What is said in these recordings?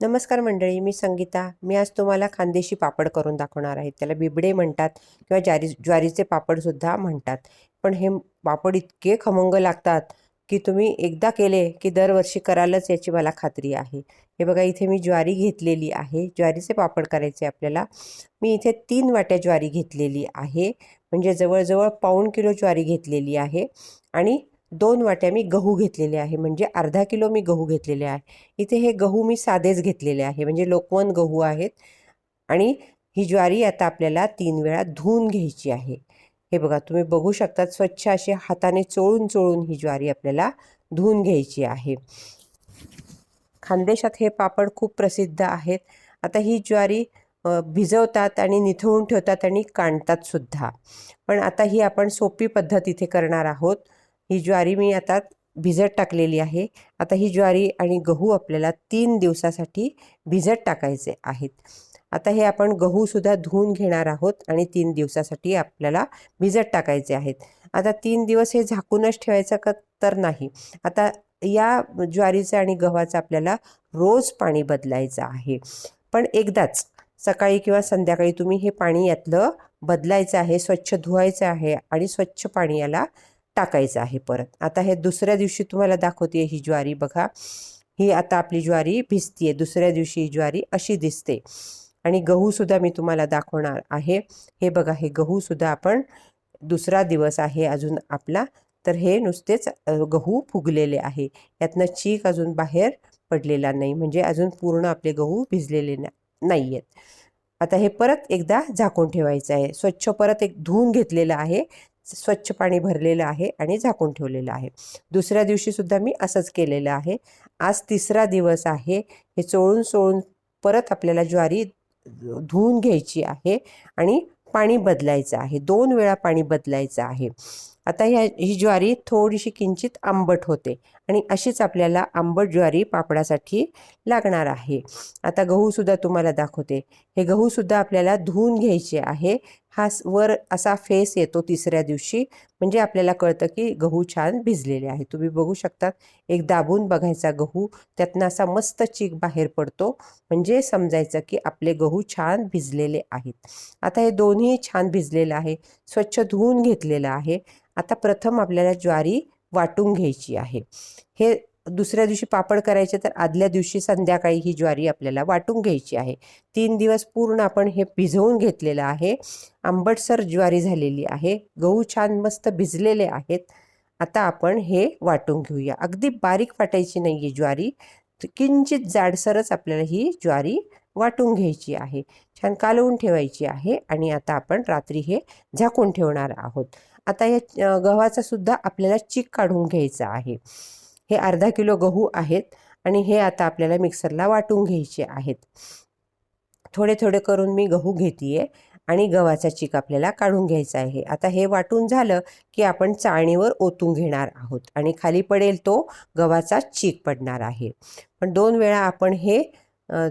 नमस्कार मंडळी मी संगीता. मी आज तुम्हाला खानदेशी पापड करून दाखवणार आहे. त्याला बिबडे म्हणतात किंवा ज्वारी ज्वारीचे पापडसुद्धा म्हणतात. पण हे पापड इतके खमंग लागतात की तुम्ही एकदा केले की दरवर्षी करालच याची मला खात्री आहे. हे बघा इथे मी ज्वारी घेतलेली आहे. ज्वारीचे पापड करायचे आपल्याला. मी इथे तीन वाट्या ज्वारी घेतलेली आहे. म्हणजे जवळजवळ पाऊण किलो ज्वारी घेतलेली आहे. आणि दोन वाट्या मी गहू घेतलेले आहे म्हणजे अर्धा किलो मी गहू घेतलेले आहे. इथे हे गहू मी साधेच घेतलेले आहे म्हणजे लोकवन गहू आहेत. आणि ही ज्वारी आता आपल्याला तीन वेळा धुवून घ्यायची आहे. हे बघा तुम्ही बघू शकता स्वच्छ अशी हाताने चोळून चोळून ही ज्वारी आपल्याला धुवून घ्यायची आहे. खानदेशात हे पापड खूप प्रसिद्ध आहेत. आता ही ज्वारी भिजवतात आणि निथळून ठेवतात आणि काढतात सुद्धा. पण आता ही आपण सोपी पद्धत इथे करणार आहोत. ही ज्वारी मी आता भिजत टाकलेली आहे. आता ही ज्वारी आणि गहू आपल्याला तीन दिवसासाठी भिजत टाकायचे आहेत. आता हे आपण गहूसुद्धा धुवून घेणार आहोत आणि तीन दिवसासाठी आपल्याला भिजत टाकायचे आहेत. आता तीन दिवस हे झाकूनच ठेवायचं का तर नाही. आता या ज्वारीचं आणि गव्हाचं आपल्याला रोज पाणी बदलायचं आहे. पण एकदाच सकाळी किंवा संध्याकाळी तुम्ही हे पाणी यातलं बदलायचं आहे स्वच्छ धुवायचं आहे आणि स्वच्छ पाणी याला टाकायचं आहे परत. आता हे दुसऱ्या दिवशी तुम्हाला दाखवते ही ज्वारी बघा. ही आता आपली ज्वारी भिजतीये. दुसऱ्या दिवशी ही ज्वारी अशी दिसते. आणि गहूसुद्धा मी तुम्हाला दाखवणार आहे. हे बघा हे गहूसुद्धा आपण दुसरा दिवस आहे अजून आपला. तर हे नुसतेच गहू फुगलेले आहे. यातनं चीक अजून बाहेर पडलेला नाही. म्हणजे अजून पूर्ण आपले गहू भिजलेले नाही आहेत आता हे परत एकदा झाकून ठेवायचं आहे. स्वच्छ परत एक धुवून घेतलेलं आहे. स्वच्छ पाणी भरलेलं आहे आणि झाकून ठेवलेलं आहे. दुसऱ्या दिवशीसुद्धा मी असंच केलेलं आहे. आज तिसरा दिवस आहे. हे चोळून चोळून परत आपल्याला ज्वारी धुवून घ्यायची आहे आणि पाणी बदलायचं आहे. दोन वेळा पाणी बदलायचं आहे. आता ह्या ही ज्वारी थोडीशी किंचित आंबट होते. आणि अशीच आपल्याला आंबट ज्वारी पापडासाठी लागणार आहे. आता गहूसुद्धा तुम्हाला दाखवते. हे गहूसुद्धा आपल्याला धुवून घ्यायचे आहे. हा वर असा फेस येतो तिसऱ्या दिवशी. म्हणजे आपल्याला कळतं की गहू छान भिजलेले आहे. तुम्ही बघू शकतात. एक दाबून बघायचा गहू त्यातनं असा मस्त चीक बाहेर पडतो. म्हणजे समजायचं की आपले गहू छान भिजलेले आहेत. आता हे दोन्ही छान भिजलेलं आहे. स्वच्छ धुवून घेतलेलं आहे. आता प्रथम आपल्याला ज्वारी वाटून घ्यायची आहे. हे दुसऱ्या दिवशी पापड करायचे तर आदल्या दिवशी संध्याकाळी ही ज्वारी आपल्याला वाटून घ्यायची आहे. तीन दिवस पूर्ण आपण हे भिजवून घेतलेलं आहे. आंबटसर ज्वारी झालेली आहे. गहू छान मस्त भिजलेले आहेत. आता आपण हे वाटून घेऊया. अगदी बारीक वाटायची नाही आहे ज्वारी. किंचित जाडसरच आपल्याला ही ज्वारी वाटून घ्यायची आहे. छान कालवून ठेवायची आहे आणि आता आपण रात्री हे झाकून ठेवणार आहोत. आता या गव्हाचा सुद्धा आपल्याला चीक काढून घ्यायचा आहे. हे अर्धा किलो गहू आहेत आणि हे आता आपल्याला मिक्सरला वाटून घ्यायचे आहेत. थोडे थोडे करून मी गहू घेते आणि गव्हाचा चीक आपल्याला काढून घ्यायचा आहे. आता हे वाटून झालं की आपण चाळणीवर ओतून घेणार आहोत आणि खाली पडेल तो गव्हाचा चीक पडणार आहे. पण दोन वेळा आपण हे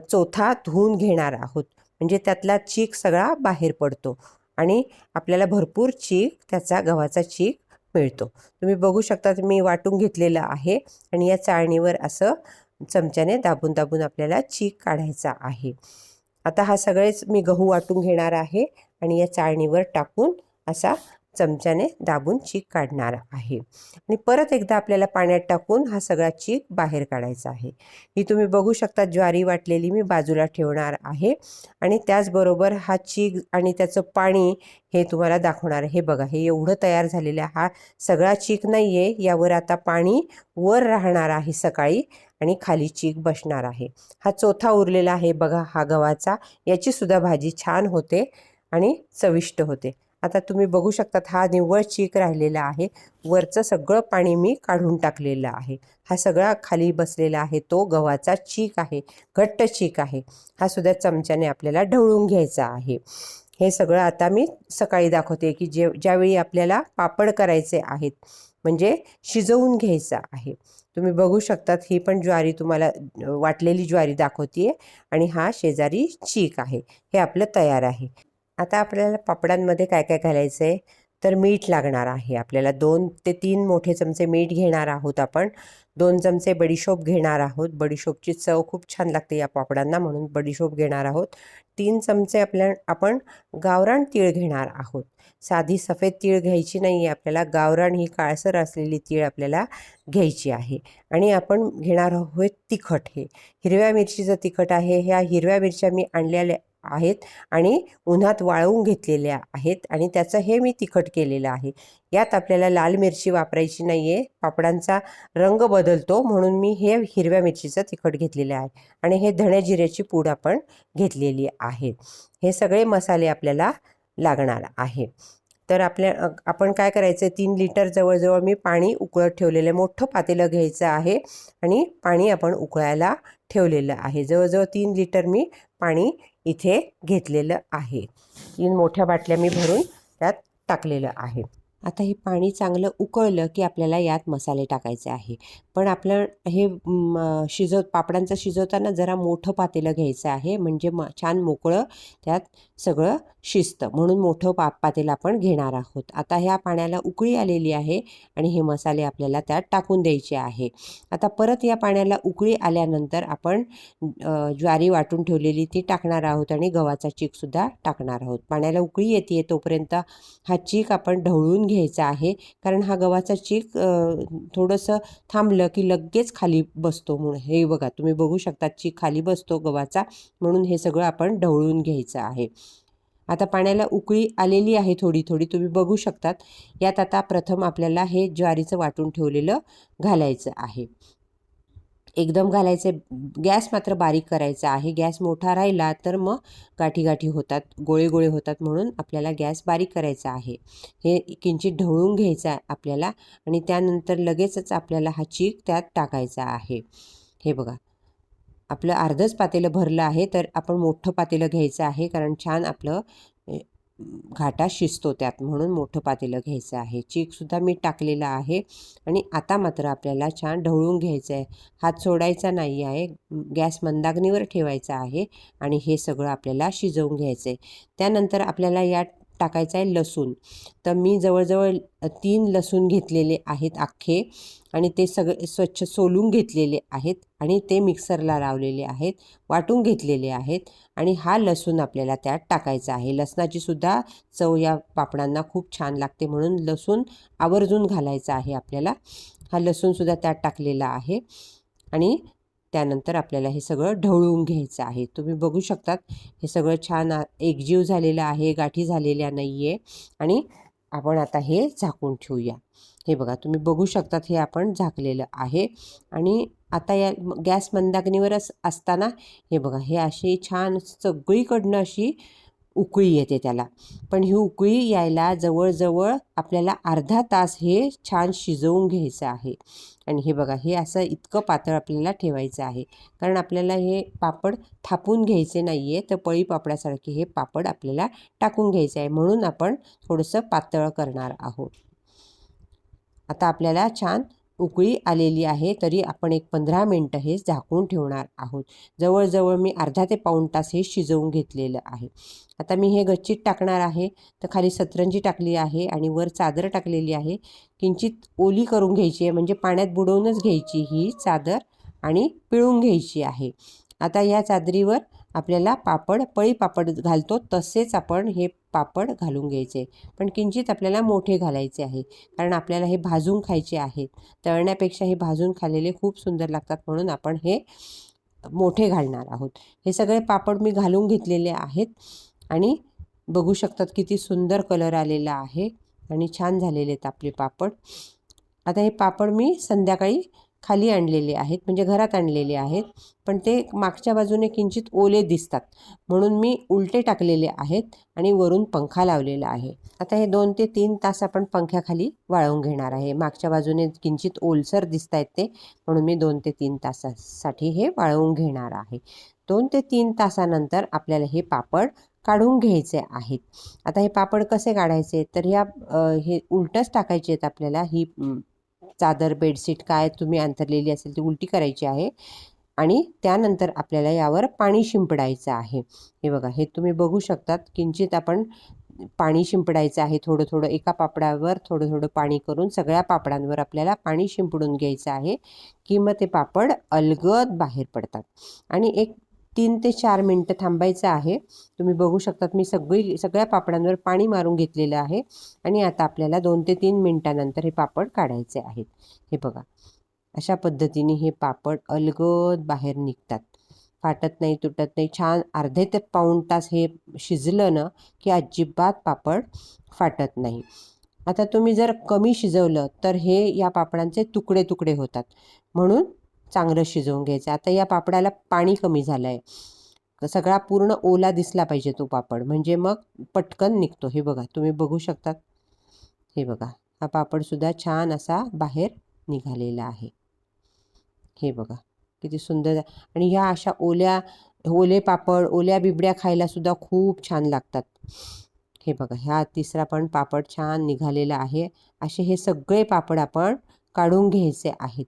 चौथा धुवून घेणार आहोत. म्हणजे त्यातला चीक सगळा बाहेर पडतो आणि आपल्याला भरपूर चीक त्याचा गव्हाचा चीक मिळतो. तुम्ही बघू शकता मी वाटून घेतलेलं आहे आणि या चाळणीवर असं चमच्याने दाबून दाबून आपल्याला चीक काढायचा आहे. आता हा सगळेच मी गहू वाटून घेणार आहे आणि या चाळणीवर टाकून असा चमच्याने दाबून चीक काढणार आहे. आणि परत एकदा आपल्याला पाण्यात टाकून हा सगळा चीक बाहेर काढायचा आहे. ही तुम्ही बघू शकता ज्वारी वाटलेली मी बाजूला ठेवणार आहे. आणि त्याचबरोबर हा चीक आणि त्याचं पाणी हे तुम्हाला दाखवणार हे बघा हे एवढं तयार झालेलं हा सगळा चीक नाही आहे यावर आता पाणी वर राहणार आहे सकाळी आणि खाली चीक बसणार आहे. हा चौथा उरलेला आहे बघा हा गव्हाचा. याची सुद्धा भाजी छान होते आणि चविष्ट होते. आता तुम्ही बघू शकतात हा निव्वळ चीक राहिलेला आहे. वरचं सगळं पाणी मी काढून टाकलेलं आहे. हा सगळा खाली बसलेला आहे तो गव्हाचा चीक आहे घट्ट चीक आहे. हा सुद्धा चमच्याने आपल्याला ढवळून घ्यायचा आहे. हे सगळं आता मी सकाळी दाखवते की जे ज्यावेळी आपल्याला पापड करायचे आहेत म्हणजे शिजवून घ्यायचं आहे. तुम्ही बघू शकतात ही पण ज्वारी तुम्हाला वाटलेली ज्वारी दाखवते आणि हा शेजारी चीक आहे. हे आपलं तयार आहे. आता आपल्याला पापडांमध्ये काय काय घालायचं आहे तर मीठ लागणार आहे. आपल्याला दोन ते तीन मोठे चमचे मीठ घेणार आहोत आपण. दोन चमचे बडीशोप घेणार आहोत. बडीशोपची चव खूप छान लागते या पापडांना म्हणून बडीशोप घेणार आहोत. तीन चमचे आपल्या आपण गावरान तीळ घेणार आहोत. साधी सफेद तीळ घ्यायची नाही आहे आपल्याला गावरान ही काळसर असलेली तीळ आपल्याला घ्यायची आहे. आणि आपण घेणार आहोत तिखट हे. हिरव्या मिरचीचं तिखट आहे. ह्या हिरव्या मिरच्या मी आणलेल्या आहेत आणि उन्हात वाळवून घेतलेल्या आहेत आणि त्याचं हे मी तिखट केलेलं आहे. यात आपल्याला लाल मिरची वापरायची नाही आहे पापडांचा रंग बदलतो म्हणून मी हे हिरव्या मिरचीचं तिखट घेतलेलं आहे आणि हे धण्या जिऱ्याची पूड आपण घेतलेली आहे. हे सगळे मसाले आपल्याला लागणार आहे. तर आपल्या आपण काय करायचं? आहे तीन लिटर जवळजवळ मी पाणी उकळत ठेवलेलं आहे. मोठं पातेलं घ्यायचं आहे आणि पाणी आपण उकळायला ठेवलेलं आहे. जवळजवळ तीन लिटर मी पाणी इथे घेतलेलं आहे. तीन मोठ्या बाटल्या मी भरून त्यात टाकलेलं आहे. आता हे पाणी चांगलं उकळलं की आपल्याला यात मसाले टाकायचे आहे. पण आपलं हे शिजव पापडांचं शिजवताना जरा मोठं पातेलं घ्यायचं आहे. म्हणजे म छान मोकळं त्यात सगळं शिस्त म्हणून मोठं पा पातेलं आपण घेणार आहोत. आता ह्या पाण्याला उकळी आलेली आहे आणि हे मसाले आपल्याला त्यात टाकून द्यायचे आहे. आता परत या पाण्याला उकळी आल्यानंतर आपण ज्वारी वाटून ठेवलेली ती टाकणार आहोत आणि गव्हाचा चीकसुद्धा टाकणार आहोत. पाण्याला उकळी येते तोपर्यंत हा चीक आपण ढवळून घ्यायचा आहे. कारण हा गव्हाचा चीक थोडंसं थांबलं की लगेच खाली बसतो म्हणून. हे बघा तुम्ही बघू शकता चीक खाली बसतो गव्हाचा म्हणून हे सगळं आपण ढवळून घ्यायचं आहे. आता पाण्याला उकळी आलेली आहे थोडी थोडी. तुम्ही बघू शकतात. यात आता प्रथम आपल्याला हे ज्वारीचं वाटून ठेवलेलं घालायचं आहे. एकदम घालायचे. गॅस मात्र बारीक करायचा आहे. गॅस मोठा राहिला तर मग गाठी गाठी होतात गोळे गोळे होतात म्हणून आपल्याला गॅस बारीक करायचा आहे. हे किंचित ढवळून घ्यायचं आहे आपल्याला आणि त्यानंतर लगेचच आपल्याला हा चीक त्यात टाकायचा आहे. हे बघा. आपलं अर्धंच पातेलं भरलं आहे तर आपण मोठं पातेलं घ्यायचं आहे कारण छान आपलं घाटा शिजतो त्यात म्हणून मोठं पातेलं घ्यायचं आहे. चीकसुद्धा मी टाकलेलं आहे आणि आता मात्र आपल्याला छान ढवळून घ्यायचं आहे. हात सोडायचा नाही आहे गॅस मंदाग्नीवर ठेवायचा आहे आणि हे सगळं आपल्याला शिजवून घ्यायचं आहे त्यानंतर आपल्याला यात टाकायचं आहे लसूण. तर मी जवळजवळ तीन लसूण घेतलेले आहेत अख्खे. आणि ते सगळे स्वच्छ सोलून घेतलेले आहेत आणि ते मिक्सरला लावलेले आहेत वाटून घेतलेले आहेत आणि हा लसूण आपल्याला त्यात टाकायचा आहे. लसणाची सुद्धा चव या पापडांना खूप छान लागते म्हणून लसूण आवर्जून घालायचा आहे आपल्याला. हा लसूणसुद्धा त्यात टाकलेला आहे आणि त्यानंतर आपल्याला हे सगळं ढवळून घ्यायचं आहे. तुम्ही बघू शकतात हे सगळं छान एकजीव झालेलं आहे गाठी झालेल्या नाही आहे आणि आपण आता हे झाकून ठेवूया. हे बघा तुम्ही बघू शकतात हे आपण झाकलेलं आहे. आणि आता या गॅस मंदाग्नीवर असताना हे बघा हे अशी छान सगळीकडनं अशी उकळी येते त्याला. पण ही उकळी यायला जवळजवळ आपल्याला अर्धा तास हे छान शिजवून घ्यायचं आहे. आणि हे बघा हे असं इतकं पातळ आपल्याला ठेवायचं आहे. कारण आपल्याला हे पापड थापून घ्यायचे नाही आहे तर पळी पापडासारखे हे पापड आपल्याला टाकून घ्यायचं आहे. म्हणून आपण थोडंसं पातळ करणार आहोत. आता आपल्याला छान उकळी आलेली आहे तरी आपण एक पंधरा मिनटं हे झाकून ठेवणार आहोत. जवळजवळ मी अर्धा ते पाऊण तास हे शिजवून घेतलेलं आहे. आता मी हे गच्चीत टाकणार आहे. तर खाली सतरंजी टाकली आहे आणि वर चादर टाकलेली आहे. किंचित ओली करून घ्यायची आहे म्हणजे पाण्यात बुडवूनच घ्यायची ही चादर आणि पिळून घ्यायची आहे. आता या चादरीवर आपल्याला पापड पळी पापड घालतो तसेच आपण हे पापड घालून घ्यायचे. पण किंचित आपल्याला मोठे घालायचे आहे कारण आपल्याला हे भाजून खायचे आहेत तळण्यापेक्षा हे भाजून खाल्लेले खूप सुंदर लागतात म्हणून आपण हे मोठे घालणार आहोत. हे सगळे पापड मी घालून घेतलेले आहेत आणि बघू शकतात किती सुंदर कलर आलेला आहे आणि छान झालेले आहेत आपले पापड. आता हे पापड मी संध्याकाळी खाली आणलेले आहेत म्हणजे घरात आणलेले आहेत पण ते मागच्या बाजूने किंचित ओले दिसतात. म्हणून मी उलटे टाकलेले आहेत आणि वरून पंखा लावलेला आहे. आता हे दोन ते तीन तास आपण पंख्याखाली वाळवून घेणार आहे. मागच्या बाजूने किंचित ओलसर दिसत आहेत ते म्हणून मी दोन ते तीन तासासाठी हे वाळवून घेणार आहे. दोन ते तीन तासानंतर आपल्याला हे पापड काढून घ्यायचे आहेत. आता हे पापड कसे काढायचे? तर ह्या हे उलटंच टाकायचे आहेत आपल्याला. ही चादर बेडशीट काय तुम्ही अंतरलेली असेल ती उलटी करायची आहे आणि त्यानंतर आपल्याला यावर पाणी शिंपडायचं आहे. हे बघा हे तुम्ही बघू शकतात. किंचित आपण पाणी शिंपडायचं आहे थोडं थोडं एका पापडावर थोडं थोडं पाणी करून सगळ्या पापडांवर आपल्याला पाणी शिंपडून घ्यायचं आहे की मग ते पापड अलगद बाहेर पडतात. आणि एक तीन ते चार मिनटं थांबायचं आहे. तुम्ही बघू शकतात मी सगळी सगळ्या पापडांवर पाणी मारून घेतलेलं आहे आणि आता आपल्याला दोन ते तीन मिनटानंतर हे पापड काढायचे आहेत. हे बघा अशा पद्धतीने हे पापड अलगद बाहेर निघतात. फाटत नाही तुटत नाही छान अर्धे ते पाऊण तास हे शिजलं ना की अजिबात पापड फाटत नाही. आता तुम्ही जर कमी शिजवलं तर हे या पापडांचे तुकडे तुकडे होतात. म्हणून चांगलं शिजवून घ्यायचं. आता या पापडाला पाणी कमी झालं आहे सगळा पूर्ण ओला दिसला पाहिजे तो पापड. म्हणजे मग पटकन निघतो. हे बघा तुम्ही बघू शकतात हे बघा हा पापडसुद्धा छान असा बाहेर निघालेला आहे. हे बघा किती सुंदर आणि ह्या अशा ओल्या ओले पापड ओल्या बिबड्या खायलासुद्धा खूप छान लागतात. हे बघा ह्या तिसरा पण पापड छान निघालेला आहे. असे हे सगळे पापड आपण काढून घ्यायचे आहेत.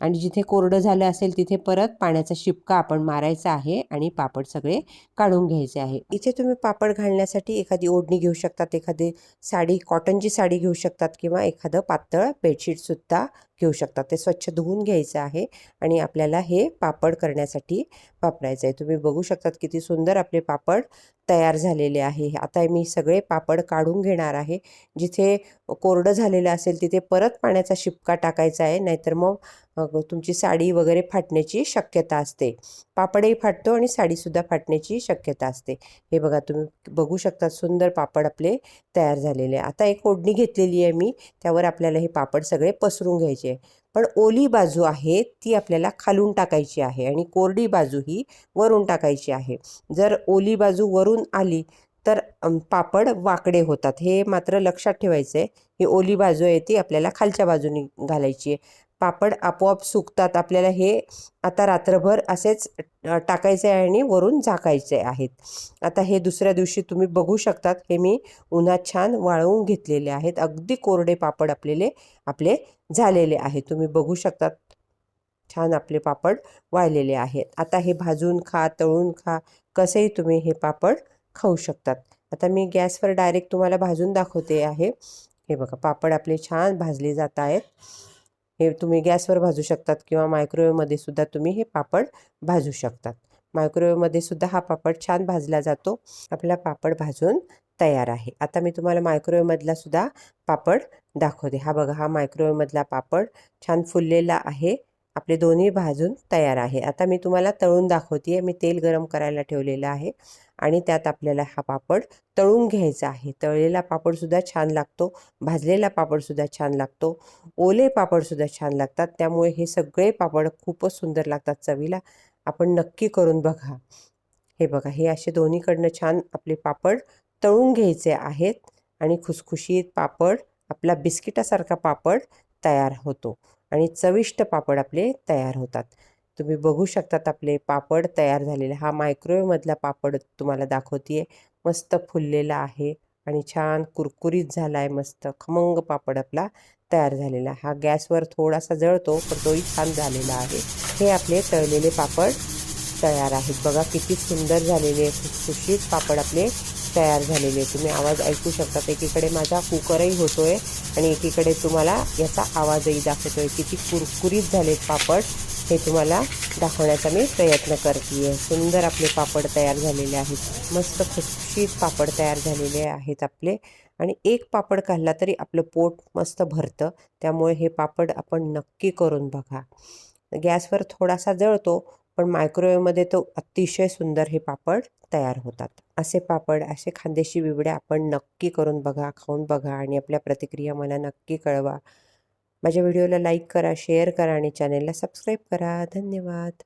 आणि जिथे कोरडं झालं असेल तिथे परत पाण्याचा शिपका आपण मारायचा आहे आणि पापड सगळे काढून घ्यायचे आहे. इथे तुम्ही पापड घालण्यासाठी एखादी ओढणी घेऊ शकतात एखादी साडी कॉटनची साडी घेऊ शकतात किंवा एखादं पातळ बेडशीटसुद्धा घेऊ शकतात. ते स्वच्छ धुवून घ्यायचं आहे आणि आपल्याला हे पापड करण्यासाठी वापरायचं आहे तुम्ही बघू शकतात किती सुंदर आपले पापड तयार झालेले आहे. आता मी सगळे पापड काढून घेणार आहे. जिथे कोरडं झालेलं असेल तिथे परत पाण्याचा शिपका टाकायचा आहे. नाहीतर मग तुमची साडी वगैरे फाटण्याची शक्यता असते. पापडही फाटतो आणि साडीसुद्धा फाटण्याची शक्यता असते. हे बघा तुम्ही बघू शकता सुंदर पापड आपले तयार झालेले. आता एक ओढणी घेतलेली आहे मी. त्यावर आपल्याला हे पापड सगळे पसरून घ्यायचे पण ओली बाजू आहे ती आपल्याला खालून टाकायची आहे आणि कोरडी बाजू ही वरून टाकायची आहे. जर ओली बाजू वरून आली तर पापड वाकडे होतात. हे मात्र लक्षात ठेवायचं आहे ही ओली बाजू आहे ती आपल्याला खालच्या बाजूने घालायची आहे. पापड आपोआप सुकतात. आपल्याला हे आता रात्रभर असेच टाकायचे आहे आणि वरून झाकायचे आहेत. आता हे दुसऱ्या दिवशी तुम्ही बघू शकतात. हे मी उन्हात छान वाळवून घेतलेले आहेत. अगदी कोरडे पापड आपलेले आपले झालेले आहेत. तुम्ही बघू शकतात. छान आपले पापड वाळलेले आहेत. आता हे भाजून खा तळून खा. कसेही तुम्ही हे पापड खाऊ शकतात. आता मी गॅसवर डायरेक्ट तुम्हाला भाजून दाखवते आहे. हे बघा पापड आपले छान भाजले जात आहेत. हे तुम्ही गॅसवर भाजू शकतात किंवा मायक्रोवेवमध्ये सुद्धा तुम्ही हे पापड भाजू शकतात. मायक्रोवेवमध्ये सुद्धा हा पापड छान भाजला जातो. आपला पापड भाजून तयार आहे. आता मी तुम्हाला मायक्रोवेवमधला सुद्धा पापड दाखवते. हा बघा हा मायक्रोवेवमधला पापड छान फुललेला आहे. आपले दोन्ही भाजून तयार आहे. आता मी तुम्हाला तळून दाखवते मी तेल गरम करायला ठेवलेलं आहे. आणि त्यात आपल्याला हा पापड तळून घ्यायचा आहे. तळलेला पापडसुद्धा छान लागतो भाजलेला पापडसुद्धा छान लागतो ओले पापडसुद्धा छान लागतात. त्यामुळे हे सगळे पापड खूपच सुंदर लागतात चवीला. आपण नक्की करून बघा. हे बघा हे असे दोन्हीकडनं छान आपले पापड तळून घ्यायचे आहेत आणि खुसखुशीत पापड आपला बिस्किटासारखा पापड तयार होतो आणि चविष्ट पापड आपले तयार होतात. तुम्ही बघू शकतात आपले पापड तयार झालेले. हा मायक्रोवेवमधला पापड तुम्हाला दाखवते मस्त फुललेला आहे आणि छान कुरकुरीत झाला आहे मस्त खमंग पापड आपला तयार झालेला. हा गॅसवर थोडासा जळतो पण तोही छान झालेला आहे. हे आपले तळलेले पापड तयार आहेत. बघा किती सुंदर झालेले खुशखुशीत पापड आपले तयार झालेले तुम्ही आवाज ऐकू शकतात. एकीकडे माझा कुकरही होतो आहे आणि एकीकडे तुम्हाला याचा आवाजही दाखवतो आहे किती कुरकुरीत झालेत पापड. हे तुम्हाला दाखवण्याचा मी प्रयत्न करते आहे सुंदर आपले पापड तयार झालेले आहेत. मस्त खुशीत पापड तयार झालेले आहेत आपले. आणि एक पापड खाल्ला तरी आपलं पोट मस्त भरतं. त्यामुळे हे पापड आपण नक्की करून बघा. गॅसवर थोडासा जळतो पण मायक्रोवेवमध्ये तो अतिशय सुंदर हे पापड तयार होतात. असे पापड असे खांदेशी बिबड्या आपण नक्की करून बघा खाऊन बघा आणि आपल्या प्रतिक्रिया मला नक्की कळवा. माझ्या व्हिडिओला लाईक करा शेअर करा आणि चॅनेलला सबस्क्राईब करा. धन्यवाद.